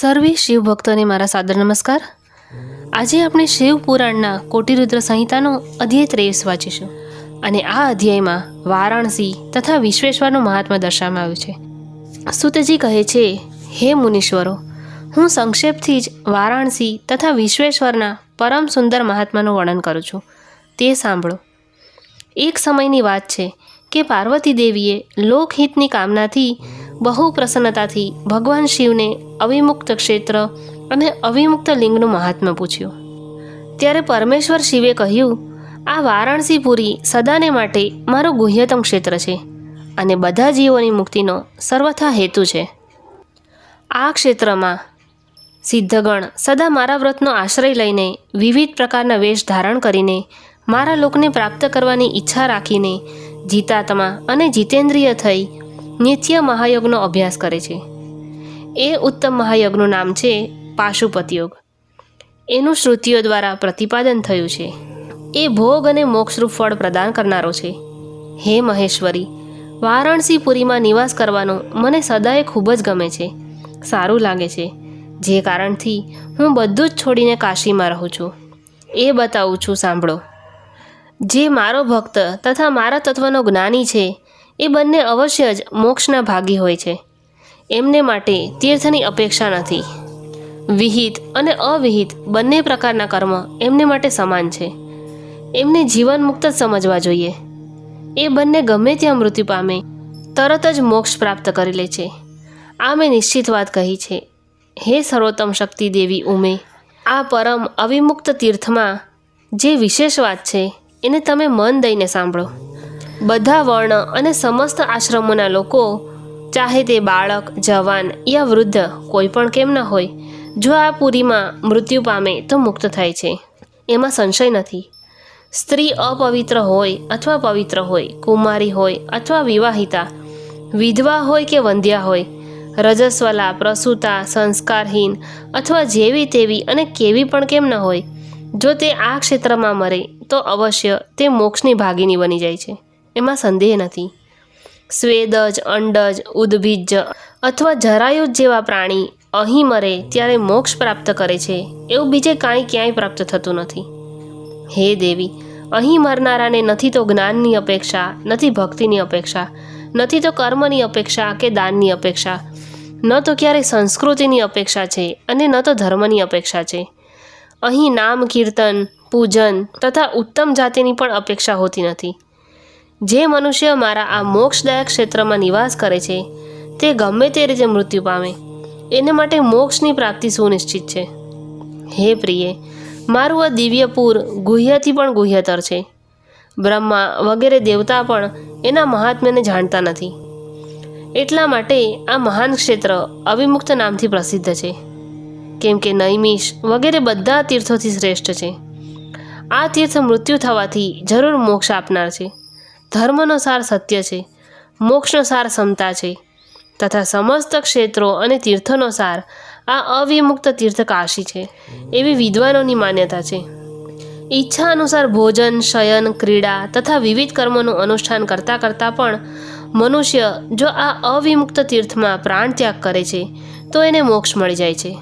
સર્વે શિવ ભક્તોને મારા સાદર નમસ્કાર. આજે આપણે શિવ પુરાણના કોટિરુદ્ર સંહિતાનો અધ્યાય ત્રેવીસ વાંચીશું. અને આ અધ્યાયમાં વારાણસી તથા વિશ્વેશ્વરનું મહાત્મા દર્શાવવામાં આવ્યું છે. સુતજી કહે છે, હે મુનીશ્વરો, હું સંક્ષેપથી જ વારાણસી તથા વિશ્વેશ્વરના પરમ સુંદર મહાત્માનું વર્ણન કરું છું. તે સાંભળો. એક સમયની વાત છે કે પાર્વતી દેવીએ લોકહિતની કામનાથી બહુ પ્રસન્નતાથી ભગવાન શિવને અવિમુક્ત ક્ષેત્ર અને અવિમુક્ત લિંગનું મહાત્મ્ય પૂછ્યું. ત્યારે પરમેશ્વર શિવે કહ્યું, આ વારાણસીપુરી સદાને માટે મારું ગુહ્યતમ ક્ષેત્ર છે અને બધા જીવોની મુક્તિનો સર્વથા હેતુ છે. આ ક્ષેત્રમાં સિદ્ધગણ સદા મારા વ્રતનો આશ્રય લઈને વિવિધ પ્રકારના વેશ ધારણ કરીને મારા લોકને પ્રાપ્ત કરવાની ઈચ્છા રાખીને જીતાત્મા અને જીતેન્દ્રિય થઈ નિત્ય મહાયોગનો અભ્યાસ કરે છે. એ ઉત્તમ મહાયોગનું નામ છે પાશુપત યોગ એનું શ્રુતિઓ દ્વારા પ્રતિપાદન થયું છે. એ ભોગ અને મોક્ષરૂપ ફળ પ્રદાન કરનારો છે. હે મહેશ્વરી, વારાણસીપુરીમાં નિવાસ કરવાનું મને સદાય ખૂબ જ ગમે છે. સારું લાગે છે. જે કારણથી હું બધું જ છોડીને કાશીમાં રહું છું. એ બતાવું છું, સાંભળો. જે મારો ભક્ત તથા મારા તત્વનો જ્ઞાની છે એ બંને અવશ્ય જ મોક્ષના ભાગી હોય છે. એમને માટે તીર્થની અપેક્ષા નથી. વિહિત અને અવિહિત બંને પ્રકારના કર્મ એમને માટે સમાન છે. એમને જીવન મુક્ત જ સમજવા જોઈએ. એ બંને ગમે ત્યાં મૃત્યુ પામે, તરત જ મોક્ષ પ્રાપ્ત કરી લે છે. આ મેં નિશ્ચિત વાત કહી છે. હે સર્વોત્તમ શક્તિ દેવી ઉમે, આ પરમ અવિમુક્ત તીર્થમાં જે વિશેષ વાત છે, એને તમે મન દઈને સાંભળો. બધા વર્ણ અને સમસ્ત આશ્રમોના લોકો, ચાહે તે બાળક, જવાન યા વૃદ્ધ, કોઈ પણ કેમ ન હોય, જો આ પુરીમાં મૃત્યુ પામે તો મુક્ત થાય છે. એમાં સંશય નથી. સ્ત્રી અપવિત્ર હોય અથવા પવિત્ર હોય, કુમારી હોય અથવા વિવાહિતા, વિધવા હોય કે વંધ્યા હોય, રજસ્વલા, પ્રસૂતા, સંસ્કારહીન અથવા જેવી તેવી અને કેવી પણ કેમ ન હોય, જો તે આ ક્ષેત્રમાં મરે તો અવશ્ય તે મોક્ષની ભાગીની બની જાય છે. એમાં સંદેહ નથી. સ્વેદજ, અંડજ ઉદ્ભિજ અથવા જરાયુજ જેવા પ્રાણી અહીં મરે ત્યારે મોક્ષ પ્રાપ્ત કરે છે. એવું બીજે કાંઈ ક્યાંય પ્રાપ્ત થતું નથી. હે દેવી, અહીં મરનારાને નથી તો જ્ઞાનની અપેક્ષા, નથી ભક્તિની અપેક્ષા, નથી તો કર્મની અપેક્ષા કે દાનની અપેક્ષા, ન તો ક્યારેય સંસ્કૃતિની અપેક્ષા છે અને ન તો ધર્મની અપેક્ષા છે. અહીં નામ, કીર્તન, પૂજન તથા ઉત્તમ જાતિની પણ અપેક્ષા હોતી નથી. જે મનુષ્ય મારા આ મોક્ષદાયક ક્ષેત્રમાં નિવાસ કરે છે, તે ગમે તે રીતે મૃત્યુ પામે. એને માટે મોક્ષની પ્રાપ્તિ સુનિશ્ચિત છે. હે પ્રિય, મારું આ દિવ્યપુર ગુહ્યથી પણ ગુહ્યતર છે. બ્રહ્મા વગેરે દેવતા પણ એના મહાત્મ્યને જાણતા નથી. એટલા માટે આ મહાન ક્ષેત્ર અવિમુક્ત નામથી પ્રસિદ્ધ છે. કેમ કે નૈમિષ વગેરે બધા તીર્થોથી શ્રેષ્ઠ છે. આ તીર્થ મૃત્યુ થવાથી જરૂર મોક્ષ આપનાર છે. ધર્મનો સાર સત્ય છે, મોક્ષનો સાર ક્ષમતા છે, તથા સમસ્ત ક્ષેત્રો અને તીર્થોનો સાર આ અવિમુક્ત તીર્થ કાશી છે, એવી વિદ્વાનોની માન્યતા છે. ઈચ્છા અનુસાર ભોજન, શયન, ક્રીડા તથા વિવિધ કર્મોનું અનુષ્ઠાન કરતાં કરતાં પણ મનુષ્ય જો આ અવિમુક્ત તીર્થમાં પ્રાણ ત્યાગ કરે છે, તો એને મોક્ષ મળી જાય છે.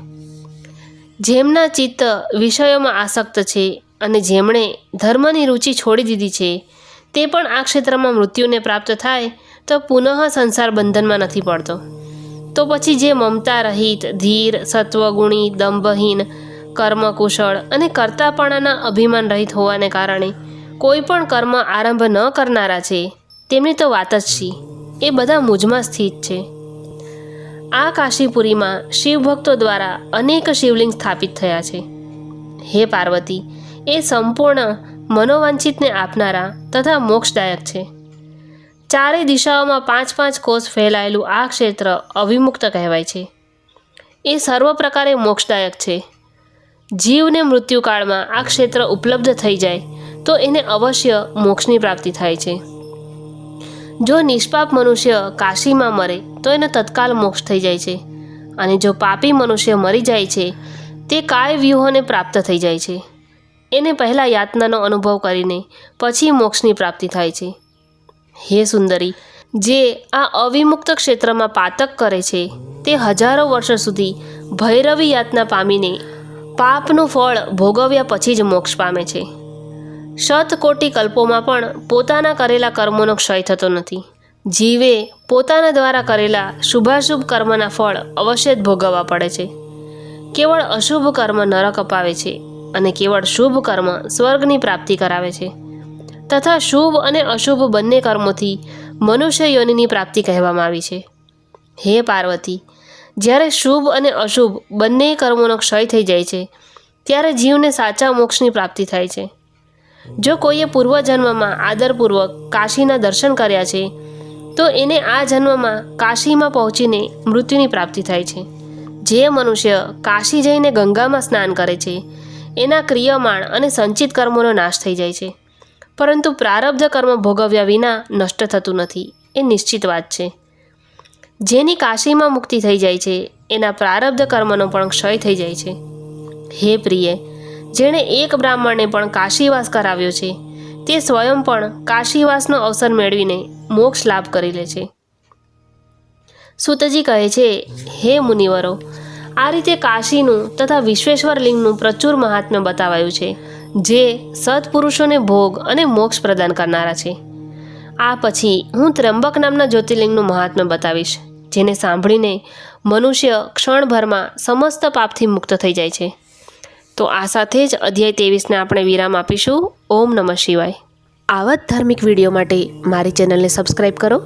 જેમના ચિત્ત વિષયોમાં આસક્ત છે અને જેમણે ધર્મની રુચિ છોડી દીધી છે તે પણ આ ક્ષેત્રમાં મૃત્યુને પ્રાપ્ત થાય તો પુનઃ સંસાર બંધનમાં નથી પડતો. તો પછી જે મમતા રહિત, ધીર, સત્વગુણી, દંભહીન, કર્મકુશળ અને કર્તાપણાના અભિમાન રહિત હોવાને કારણે કોઈ પણ કર્મ આરંભ ન કરનારા છે, તેમની તો વાત જ છે એ બધા મૂજમાં સ્થિત છે. આ કાશીપુરીમાં શિવભક્તો દ્વારા અનેક શિવલિંગ સ્થાપિત થયા છે. હે પાર્વતી, એ સંપૂર્ણ મનોવાંછિતને આપનારા તથા મોક્ષદાયક છે. ચારેય દિશાઓમાં પાંચ પાંચ કોષ ફેલાયેલું આ ક્ષેત્ર અવિમુક્ત કહેવાય છે. એ સર્વ પ્રકારે મોક્ષદાયક છે. જીવને મૃત્યુકાળમાં આ ક્ષેત્ર ઉપલબ્ધ થઈ જાય તો એને અવશ્ય મોક્ષની પ્રાપ્તિ થાય છે. જો નિષ્પાપ મનુષ્ય કાશીમાં મરે તો એને તત્કાલ મોક્ષ થઈ જાય છે અને જો પાપી મનુષ્ય મરી જાય છે, તે કાય વ્યૂહોને પ્રાપ્ત થઈ જાય છે. એને પહેલાં યાતનાનો અનુભવ કરીને પછી મોક્ષની પ્રાપ્તિ થાય છે. હે સુંદરી, જે આ અવિમુક્ત ક્ષેત્રમાં પાતક કરે છે, તે હજારો વર્ષ સુધી ભૈરવી યાતના પામીને પાપનું ફળ ભોગવ્યા પછી જ મોક્ષ પામે છે. શત કોટી કલ્પોમાં પણ પોતાના કરેલા કર્મોનો ક્ષય થતો નથી. જીવે પોતાના દ્વારા કરેલા શુભાશુભ કર્મના ફળ અવશ્ય જ ભોગવવા પડે છે. કેવળ અશુભ કર્મ નરક અપાવે છે. અને કેવળ શુભ કર્મ સ્વર્ગની પ્રાપ્તિ કરાવે છે. તથા શુભ અને અશુભ બંને કર્મોથી મનુષ્ય યોનિની પ્રાપ્તિ કહેવામાં આવી છે. હે પાર્વતી, જ્યારે શુભ અને અશુભ બંને કર્મોનો ક્ષય થઈ જાય છે, ત્યારે જીવને સાચા મોક્ષની પ્રાપ્તિ થાય છે. જો કોઈએ પૂર્વજન્મમાં આદરપૂર્વક કાશીના દર્શન કર્યા છે, તો એને આ જન્મમાં કાશીમાં પહોંચીને મૃત્યુની પ્રાપ્તિ થાય છે. જે મનુષ્ય કાશી જઈને ગંગામાં સ્નાન કરે છે એના ક્રિયમાણ અને સંચિત કર્મોનો નાશ થઈ જાય છે. પરંતુ પ્રારબ્ધ કર્મ ભોગવ્યા વિના નષ્ટ થતું નથી, એ નિશ્ચિત વાત છે. જેની કાશીમાં મુક્તિ થઈ જાય છે, એના પ્રારબ્ધ કર્મનો પણ ક્ષય થઈ જાય છે. હે પ્રિય, જેણે એક બ્રાહ્મણને પણ કાશીવાસ કરાવ્યો છે, તે સ્વયં પણ કાશીવાસનો અવસર મેળવીને મોક્ષ લાભ કરી લે છે. સુતજી કહે છે, હે મુનિવરો આ રીતે કાશીનું તથા વિશ્વેશ્વર લિંગનું પ્રચુર મહાત્મ્ય બતાવાયું છે, જે સત્પુરુષોને ભોગ અને મોક્ષ પ્રદાન કરનારા છે. આ પછી હું ત્ર્યંબક નામના જ્યોતિર્લિંગનું મહાત્મ્ય બતાવીશ, જેને સાંભળીને મનુષ્ય ક્ષણભરમાં સમસ્ત પાપથી મુક્ત થઈ જાય છે. તો આ સાથે જ અધ્યાય ત્રેવીસને આપણે વિરામ આપીશું. ઓમ નમઃ શિવાય. આવા જ ધાર્મિક વીડિયો માટે મારી ચેનલને સબસ્ક્રાઈબ કરો.